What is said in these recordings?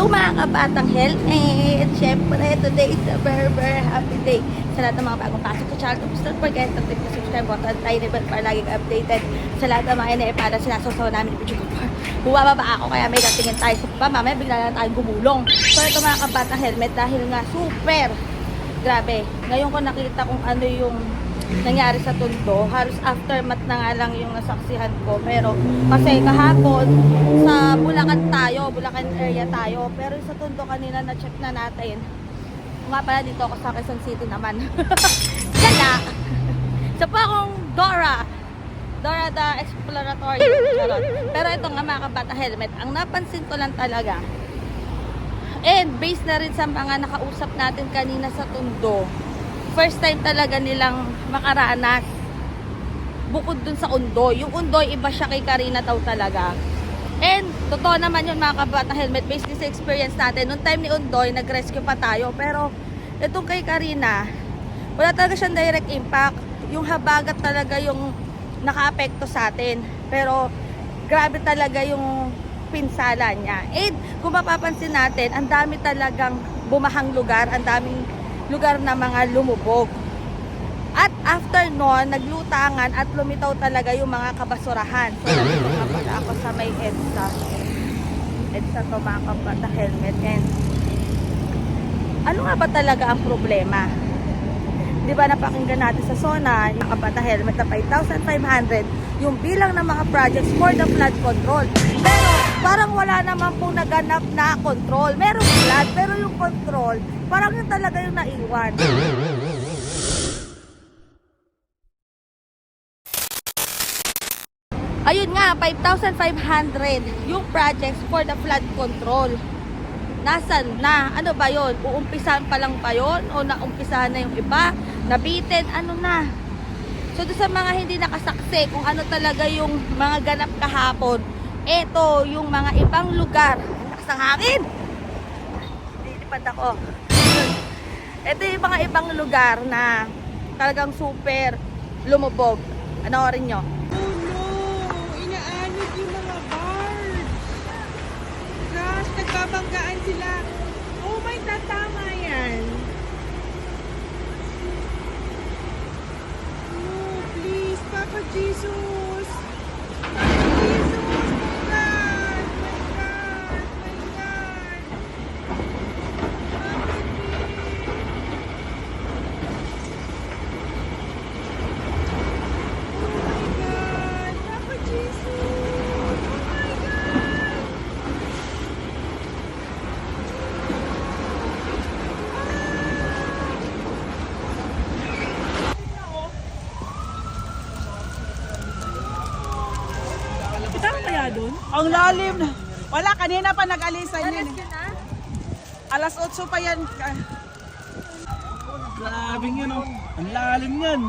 Hello mga kabatang helmet! Siyempre, today is a very very happy day. Sa lahat ng mga bagong pasok sa channel, don't forget to click the subscribe button, tiny bell para laging updated sa lahat ng mga ina para sinasasawa namin ni Pichu Kupar. Bumababa ako kaya may datingin tayo sa baba, mamaya bigla na tayong gumulong. So ito mga kabatang helmet dahil nga super grabe. Ngayon ko nakita kung ano yung nangyari sa Tondo. Halos aftermath na nga lang yung nasaksihan ko. Pero kasi kahapon sa Bulacan tayo, Bulacan area tayo. Pero sa Tondo kanina na-check na natin. Nga pala dito ako sa Quezon City naman. Kaya, isa pa akong Dora. Dora the Exploratory. Charot. Pero ito nga mga kabata helmet. Ang napansin ko lang talaga, And based na rin sa mga nakausap natin kanina sa Tondo, first time talaga nilang makaranas bukod dun sa Undoy. Yung Undoy, iba siya kay Karina daw talaga. And, totoo naman yun mga kabata helmet, based sa experience natin. Noong time ni Undoy, nag-rescue pa tayo. Pero, itong kay Karina, wala talaga siyang direct impact. Yung habagat talaga yung naka-apekto sa atin. Pero, grabe talaga yung pinsala niya. And, kung mapapansin natin, ang dami talagang bumahang lugar, ang daming lugar na mga lumubog. At after nun, naglutangan at lumitaw talaga yung mga kabasurahan. So, pala ako sa may EDSA. EDSA to mga kabata helmet. And, ano nga ba talaga ang problema? Di ba napakinggan natin sa SONA, yung kabata helmet na 5,500, yung bilang ng mga projects for the flood control. Parang wala naman pong naganap na control. Merong flood, pero yung control, parang yun talaga yung naiwan. Ayun nga, 5,500 yung projects for the flood control. Nasaan na? Ano ba yon? Uumpisahan pa lang ba yon? O naumpisahan na yung iba? Nabitin? Ano na? So, sa mga hindi nakasaksi kung ano talaga yung mga ganap kahapon, eto yung mga ibang lugar. Lakas ng hangin! Lilipad ako. Ito yung mga ibang lugar na talagang super lumubog. Ano rin nyo? Oh no! Inaanod yung mga birds! Gosh, nagbabanggaan sila. Oh my, yan. No, please, Papa Jesus! Papa Jesus! My God! My God! My God! Papa Oh my God! Papa Jesus! Oh my God! Kita kaya doon? Ang lalim na. Wala, kanina pa nag-alisan yun. eh. Alas 8 pa yan. Grabe yun oh. Ang lalim yan.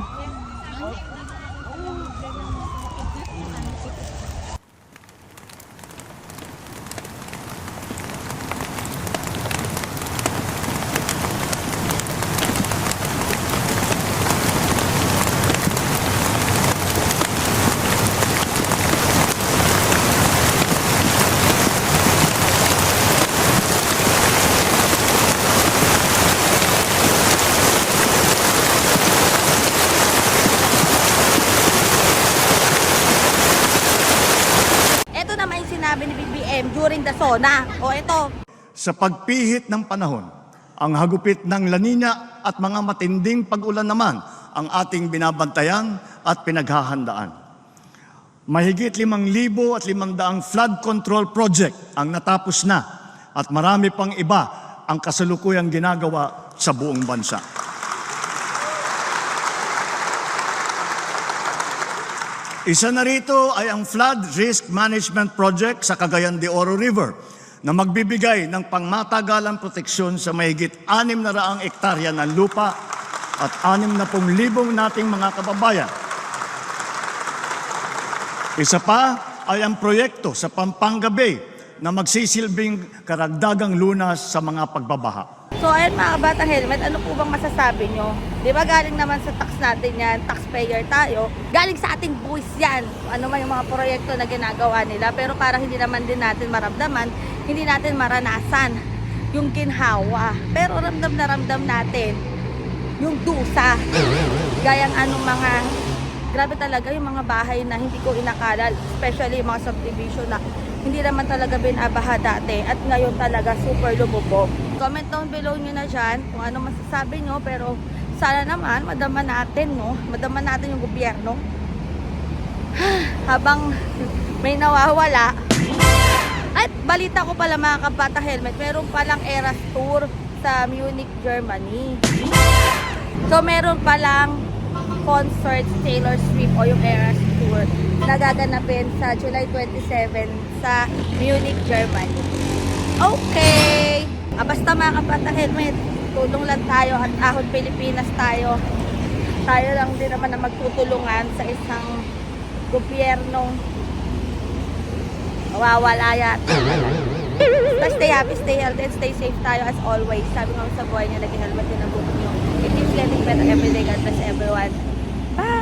Ito naman yung sinabi ni BBM during the SONA. O ito, Sa pagpihit ng panahon, ang hagupit ng lanina at mga matinding pag-ulan naman ang ating binabantayan at pinaghahandaan. Mahigit 5,000 at 500 flood control project ang natapos na at marami pang iba ang kasalukuyang ginagawa sa buong bansa. Isa na rito ay ang Flood Risk Management Project sa Cagayan de Oro River na magbibigay ng pangmatagalang proteksyon sa mahigit 600 ektarya ng lupa at 60,000 nating mga kababayan. Isa pa ay ang proyekto sa Pampanga Bay na magsisilbing karagdagang lunas sa mga pagbabaha. So, ayun mga kabata helmet, ano po bang masasabi nyo? Di ba galing naman sa tax natin yan, taxpayer tayo, galing sa ating buwis yan. Ano man yung mga proyekto na ginagawa nila, pero parang hindi naman din natin maramdaman, hindi natin maranasan yung ginhawa. Pero ramdam na ramdam natin yung dusa. Gayang anong mga, grabe talaga yung mga bahay na hindi ko inakala, especially yung mga subdivision na hindi naman talaga binabaha dati at ngayon talaga super lumubog. Comment down below nyo na dyan kung ano masasabi nyo pero sana naman madama natin no, madama natin yung gobyerno habang may nawawala at balita ko pala mga kabata helmet, meron palang Eras Tour sa Munich, Germany. So meron palang concert Taylor Swift o yung Eras Tour na gaganapin sa July 27 sa Munich, Germany. Okay! Ah, basta mga kabata helmet, tulong lang tayo at ahon Pilipinas tayo. Tayo lang din naman na magtutulungan sa isang gobyernong mawawala yata. Stay happy, stay healthy, and stay safe tayo as always. Sabi nga sa buhay niya, naging helmet din ang buto niyo. It keeps getting better every day. God bless everyone. Bye!